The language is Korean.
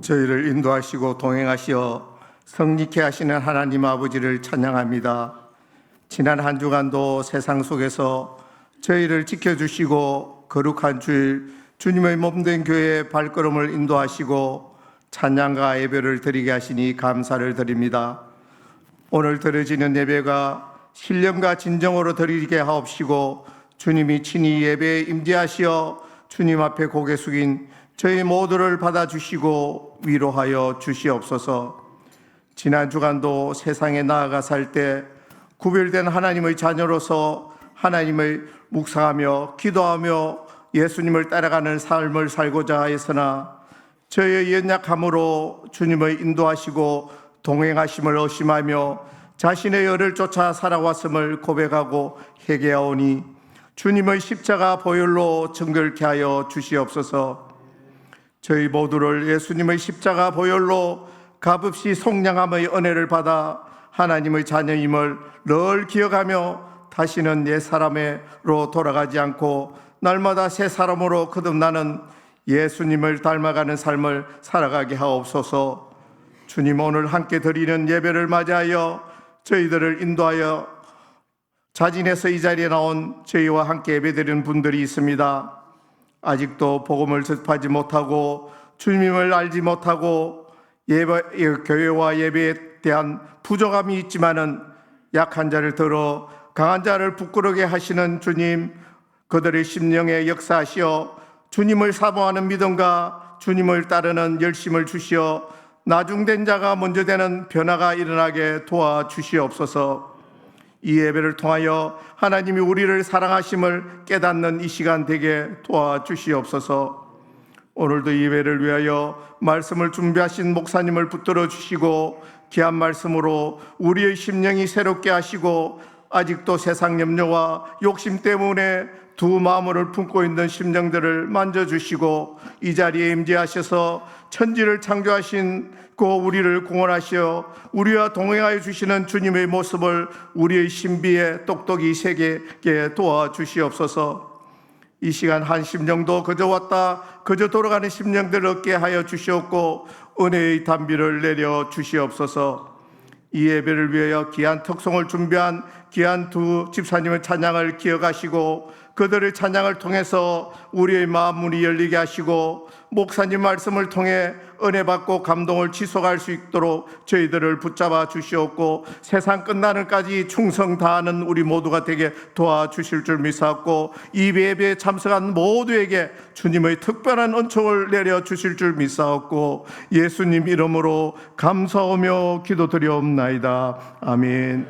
저희를 인도하시고 동행하시어 성립케 하시는 하나님 아버지를 찬양합니다. 지난 한 주간도 세상 속에서 저희를 지켜주시고 거룩한 주일 주님의 몸된 교회의 발걸음을 인도하시고 찬양과 예배를 드리게 하시니 감사를 드립니다. 오늘 드려지는 예배가 신령과 진정으로 드리게 하옵시고 주님이 친히 예배에 임재하시어 주님 앞에 고개 숙인 저희 모두를 받아주시고 위로하여 주시옵소서. 지난 주간도 세상에 나아가 살 때 구별된 하나님의 자녀로서 하나님의 묵상하며 기도하며 예수님을 따라가는 삶을 살고자 하였으나 저의 연약함으로 주님의 인도하시고 동행하심을 의심하며 자신의 열을 쫓아 살아왔음을 고백하고 회개하오니 주님의 십자가 보혈로 정결케 하여 주시옵소서. 저희 모두를 예수님의 십자가 보혈로 값없이 속량함의 은혜를 받아 하나님의 자녀임을 늘 기억하며 다시는 옛 사람으로 돌아가지 않고 날마다 새 사람으로 거듭나는 예수님을 닮아가는 삶을 살아가게 하옵소서. 주님 오늘 함께 드리는 예배를 맞이하여 저희들을 인도하여 자진해서 이 자리에 나온 저희와 함께 예배드리는 분들이 있습니다. 아직도 복음을 접하지 못하고 주님을 알지 못하고 예배, 예, 교회와 예배에 대한 부족함이 있지만은 약한 자를 들어 강한 자를 부끄러게 하시는 주님 그들의 심령에 역사하시어 주님을 사모하는 믿음과 주님을 따르는 열심을 주시어 나중된 자가 먼저 되는 변화가 일어나게 도와주시옵소서. 이 예배를 통하여 하나님이 우리를 사랑하심을 깨닫는 이 시간 되게 도와주시옵소서. 오늘도 이 예배를 위하여 말씀을 준비하신 목사님을 붙들어 주시고 귀한 말씀으로 우리의 심령이 새롭게 하시고 아직도 세상 염려와 욕심 때문에 두 마음을 품고 있는 심령들을 만져주시고 이 자리에 임재하셔서 천지를 창조하신 그 우리를 공헌하시어 우리와 동행하여 주시는 주님의 모습을 우리의 신비에 똑똑히 새기게 도와주시옵소서. 이 시간 한 심령도 그저 왔다 그저 돌아가는 심령들을 얻게 하여 주시옵고 은혜의 담비를 내려 주시옵소서. 이 예배를 위하여 귀한 특송을 준비한 귀한 두 집사님의 찬양을 기억하시고 그들의 찬양을 통해서 우리의 마음 문이 열리게 하시고 목사님 말씀을 통해 은혜 받고 감동을 지속할 수 있도록 저희들을 붙잡아 주시옵고 세상 끝나는까지 충성 다하는 우리 모두가 되게 도와주실 줄 믿사옵고 이 예배에 참석한 모두에게 주님의 특별한 은총을 내려 주실 줄 믿사옵고 예수님 이름으로 감사하며 기도드리옵나이다 아멘.